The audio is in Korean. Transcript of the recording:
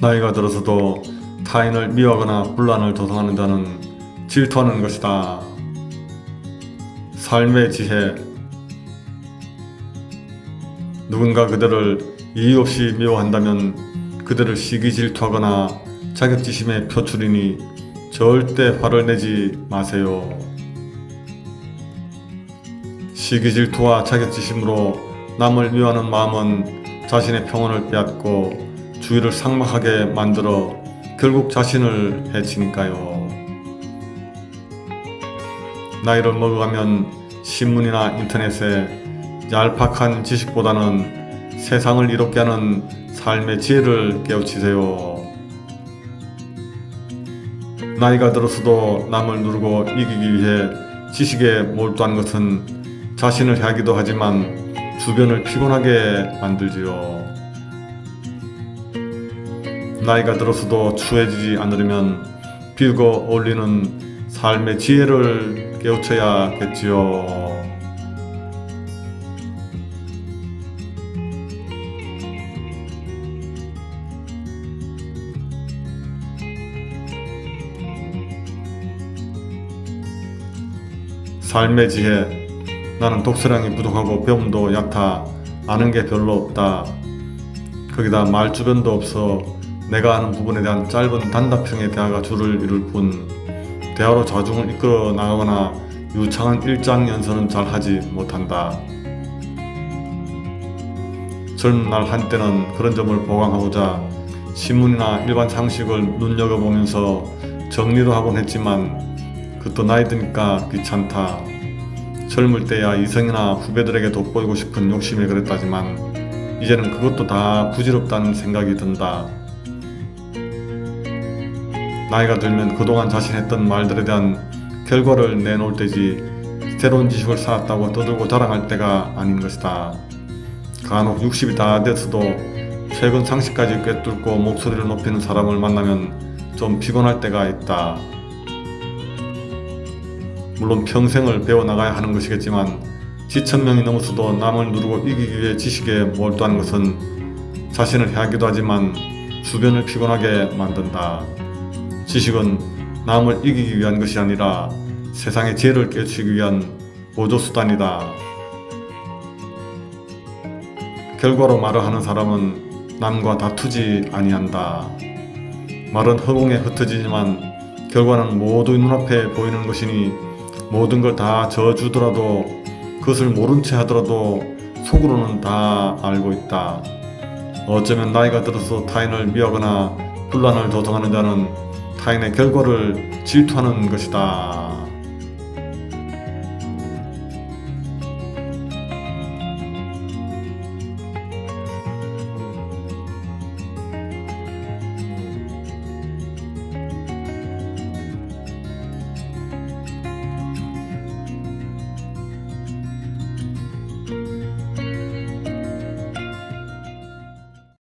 나이가 들어서도 타인을 미워하거나 분란을 자는 질투하는 것이다. 삶의 지혜 누군가 그들을 이유 없이 미워한다면 그들을 시기 질투하거나 자격지심에 표출이니 절대 화를 내지 마세요. 시기 질투와 자격지심으로 남을 미워하는 마음은 자신의 평온을 빼앗고 주위를 삭막하게 만들어 결국 자신을 해치니까요. 나이를 먹어가면 신문이나 인터넷에 얄팍한 지식보다는 세상을 이롭게 하는 삶의 지혜를 깨우치세요. 나이가 들어서도 남을 누르고 이기기 위해 지식에 몰두한 것은 자신을 해하기도 하지만 주변을 피곤하게 만들지요. 나이가 들어서도 추해지지 않으려면 비우고 어울리는 삶의 지혜를 깨우쳐야겠지요. 삶의 지혜. 나는 독서량이 부족하고 배움도 얕아 아는 게 별로 없다. 거기다 말 주변도 없어 내가 아는 부분에 대한 짧은 단답형의 대화가 주를 이룰 뿐 대화로 자중을 이끌어 나가거나 유창한 일장 연설은 잘 하지 못한다. 젊은 날 한때는 그런 점을 보강하고자 신문이나 일반 상식을 눈여겨보면서 정리도 하곤 했지만 그것도 나이 드니까 귀찮다. 젊을 때야 이성이나 후배들에게 돋보이고 싶은 욕심에 그랬다지만 이제는 그것도 다 부질없다는 생각이 든다. 나이가 들면 그동안 자신 했던 말들에 대한 결과를 내놓을 때지 새로운 지식을 쌓았다고 떠들고 자랑할 때가 아닌 것이다. 간혹 60이 다 됐어도 최근 상식까지 꿰뚫고 목소리를 높이는 사람을 만나면 좀 피곤할 때가 있다. 물론 평생을 배워나가야 하는 것이겠지만 지천명이 넘어서도 남을 누르고 이기기 위해 지식에 몰두하는 것은 자신을 해하기도 하지만 주변을 피곤하게 만든다. 지식은 남을 이기기 위한 것이 아니라 세상의 지혜를 깨우치기 위한 보조수단이다. 결과로 말을 하는 사람은 남과 다투지 아니한다. 말은 허공에 흩어지지만 결과는 모두 눈앞에 보이는 것이니 모든 걸 다 져주더라도 그것을 모른 채 하더라도 속으로는 다 알고 있다. 어쩌면 나이가 들어서 타인을 미워하거나 분란을 조성하는 자는 타인의 결과를 질투하는 것이다.